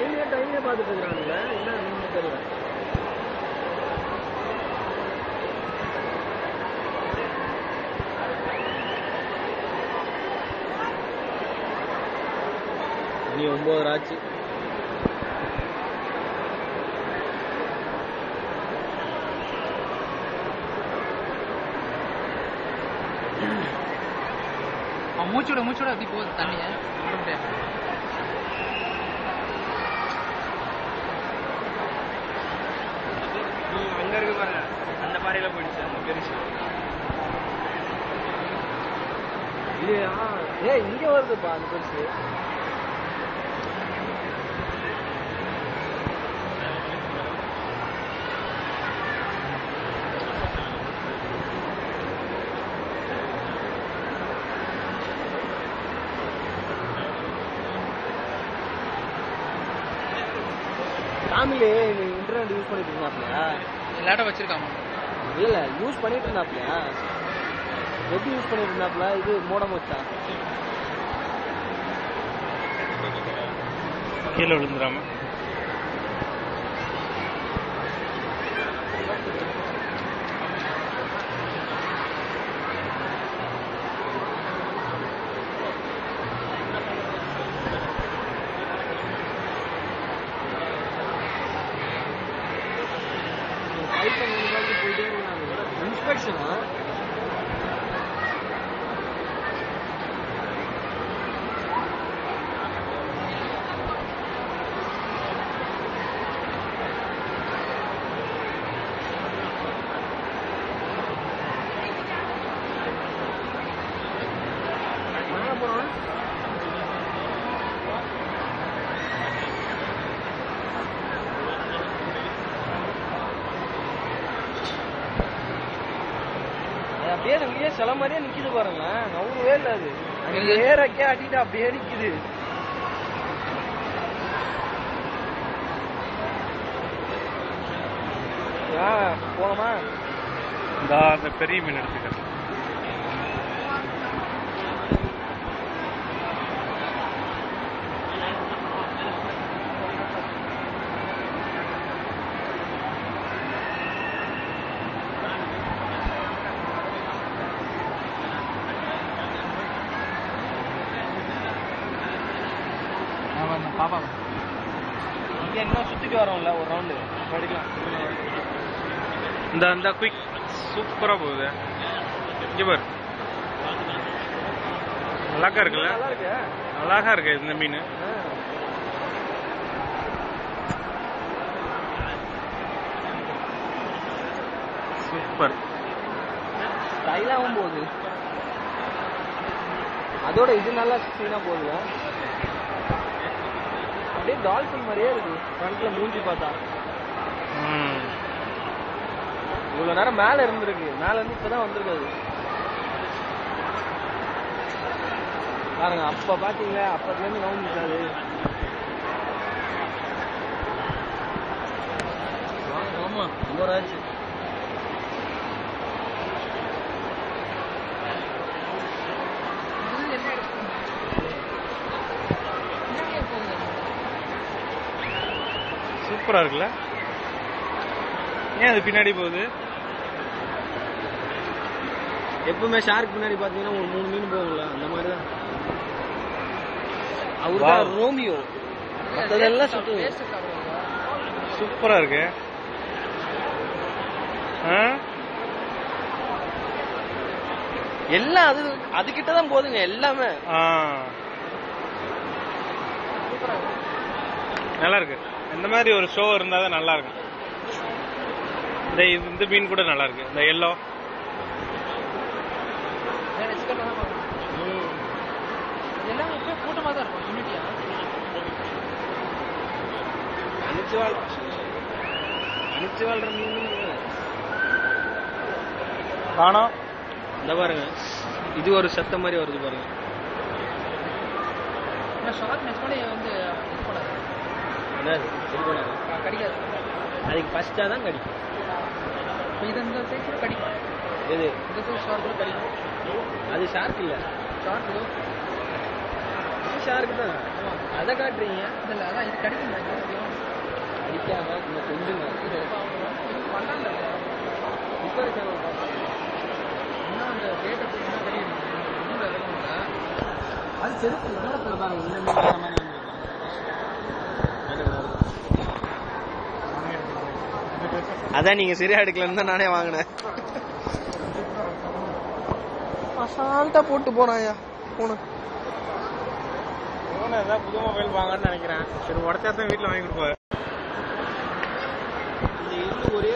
டைமே டைமே பார்த்துட்டு இருக்கானுங்க என்ன நீங்க தெரியல. மணி ஒன்பது ஆச்சு மூச்சோட மூச்சோட அப்படி போகுது. தண்ணியை விட முடியாது அங்க இருக்கு பாருங்க அந்த பாறையில போயிடுச்சு அந்த பெருசு இது ஆ ஏய் இங்க வருதுப்பா அந்த பெருசு. சாமிலே இன்டர்நெட் யூஸ் பண்ணிட்டு இருந்தாப்லையா எல்லாட்டும் வச்சிருக்கான் இல்ல இல்ல யூஸ் பண்ணிட்டு இருந்தாப்லையா? எப்படி யூஸ் பண்ணிட்டு இருந்தாப்ல? இது மோடம் வச்சா? கீழே விழுந்துடாம. ஃபைட் பண்ணி போயிட்டே இருந்தாங்க இன்ஸ்பெக்ஷனா அது அப்படியே அங்கேயே சில மாதிரியே நிக்குது பாருங்க நவுறவே இல்ல அது. அங்க ஏறக்கே அடிட்டு அப்படியே நிக்குது. ஆ, போலாமா? இந்த பெரிய மீன் எடுத்துக்கிறேன். பாப்பா இங்க இன்னும் சுத்திட்டு வரோம்ல ஒரு ரவுண்டு படிக்கலாம். இந்த அந்த குயிக் சூப்பரா போகுது. இங்க பாரு. நல்லாக்கா இருக்குல்ல? அழகா இருக்கு. இந்த மீன். சூப்பர். ஸ்டைலாகவும் போகுது. அதோட இது நல்லா சீனா போகுதுல. அப்படியே டால்பின் மாதிரியே இருக்கு ஃப்ரண்ட்ல மூஞ்சி பார்த்தா. இவ்வளவு நேரம் மேல இருந்திருக்கு. மேல இருந்து இப்பதான் வந்திருக்கு அது பாருங்க அப்ப பாத்தீங்களா? அப்பத்துல இருந்து நவுந்துட்டாது ஆமா ரொம்ப ஆச்சு இது என்ன எடுக்கும் பின்னாடியே போகுது சூப்பரா இருக்குல்ல ஏன் அது பின்னாடி போகுது? எப்பவுமே ஷார்க் பின்னாடி பாத்தீங்கன்னா ஒரு மூணு மீன் போகும்ல அந்த மாதிரி தான் அவரு. தான் ரோமியோ மத்ததெல்லாம் சுத்து வேஸ்ட் சாப்பிடுவாங்க சூப்பரா இருக்கு? எல்லாம் அது அது கிட்ட தான் போகுதுங்க எல்லாமே. ஆ. நல்லா இருக்கு. இந்த மாதிரி ஒரு ஷோ இருந்தா தான் நல்லா இருக்கும். இந்த இது- இந்த மீன் கூட நல்லா இருக்கு. இந்த எல்லோ இதெல்லாம் எப்போ கூட்டமாக தான் இருக்கும் யூனிட்டியா அனுச்சு வாழ் வாழ்ற மீன். காணோம். இந்த பாருங்க. இது ஒரு சத்த மாதிரி வருது பாருங்க. ஷார்ட் நெக்ஸ்ட் வந்து என்னது இது பண்ணாது கடிக்காது. அதுக்கு ஃபர்ஸ்டா தான் கடிக்கும். இது இந்த கடிக்கும். இது இந்த சைஸ் கடிக்கும். அது ஷார்க் இல்ல. ஷார்ட் இதோ ஷார்க்கு தான். அதை காட்டுறீங்க? இல்ல அதான் இது கிடைக்கும்? அடிக்காம இந்த கொஞ்சம் பண்ணல இப்போ சேனல் இன்னும் அந்த டேட்டை என்ன கிடையாது அது செருப்பு இடத்துல பாருங்க இந்த மாதிரி இந்த மாதிரி அதான் நீங்க சரியா எடுக்கலன்னு தான் நானே வாங்கினேன். அசால்ட்டா போட்டு போனாயா போன. போன ஏதாவது புது மொபைல் வாங்கன்னு நினைக்கிறேன். சரி உடச்சா தான் வீட்டில் வாங்கி கொடுப்பாரு. ஒரே